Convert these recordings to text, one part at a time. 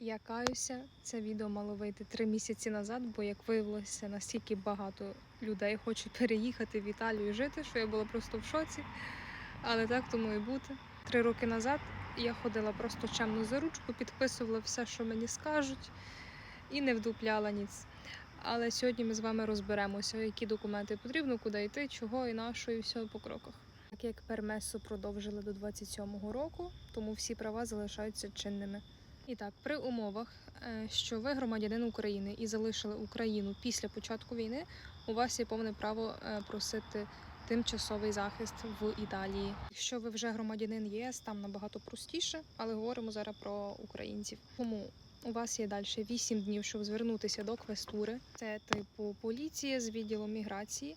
Я каюся, це відео мало вийти три місяці назад, бо як виявилося, настільки багато людей хочуть переїхати в Італію жити, що я була просто в шоці. Але так тому і бути. Три роки назад я ходила просто чемно за ручку, підписувала все, що мені скажуть, і не вдупляла ніц. Але сьогодні ми з вами розберемося, які документи потрібно, куди йти, чого і на і все по кроках. Так як пермесу продовжили до 27-го року, тому всі права залишаються чинними. І так, при умовах, е, що ви громадянин України і залишили Україну після початку війни, у вас є повне право е, просити тимчасовий захист в Італії. Якщо ви вже громадянин ЄС, там набагато простіше, але говоримо зараз про українців. Тому у вас є далі 8 днів, щоб звернутися до квестури. Це типу поліція з відділу міграції.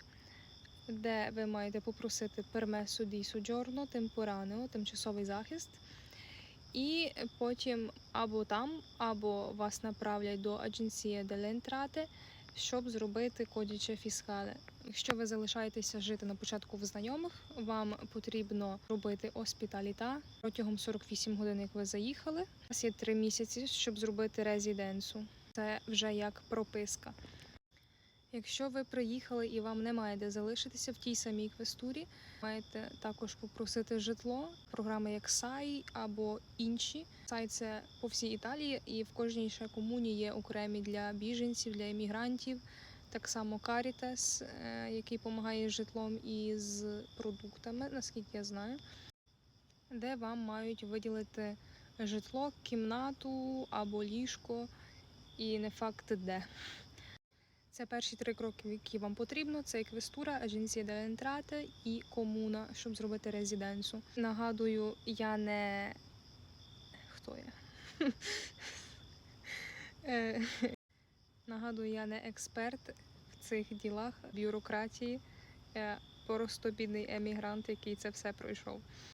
Де ви маєте попросити пермесу ді суджорно, темпоранео, тимчасовий захист, і потім або там, або вас направлять до Агенції Делентрати, щоб зробити кодіче фіскале. Якщо ви залишаєтеся жити на початку в знайомих, вам потрібно робити оспіталіта протягом 48 годин, як ви заїхали. У вас є 3 місяці, щоб зробити резиденсу. Це вже як прописка. Якщо ви приїхали і вам немає де залишитися в тій самій квестурі, маєте також попросити житло, програми як SAI або інші. SAI – це по всій Італії, і в кожній ще комуні є окремі для біженців, для емігрантів. Так само Caritas, е, який допомагає з житлом і з продуктами, наскільки я знаю, де вам мають виділити житло, кімнату або ліжко, і не факт де. Це перші три кроки, які вам потрібно. Це еквестура, агенція Делентрате і комуна, щоб зробити резиденсу. Нагадую, я не хто я? Е, Нагадую, я не експерт в цих ділах бюрократії. Просто бідний емігрант, який це все пройшов.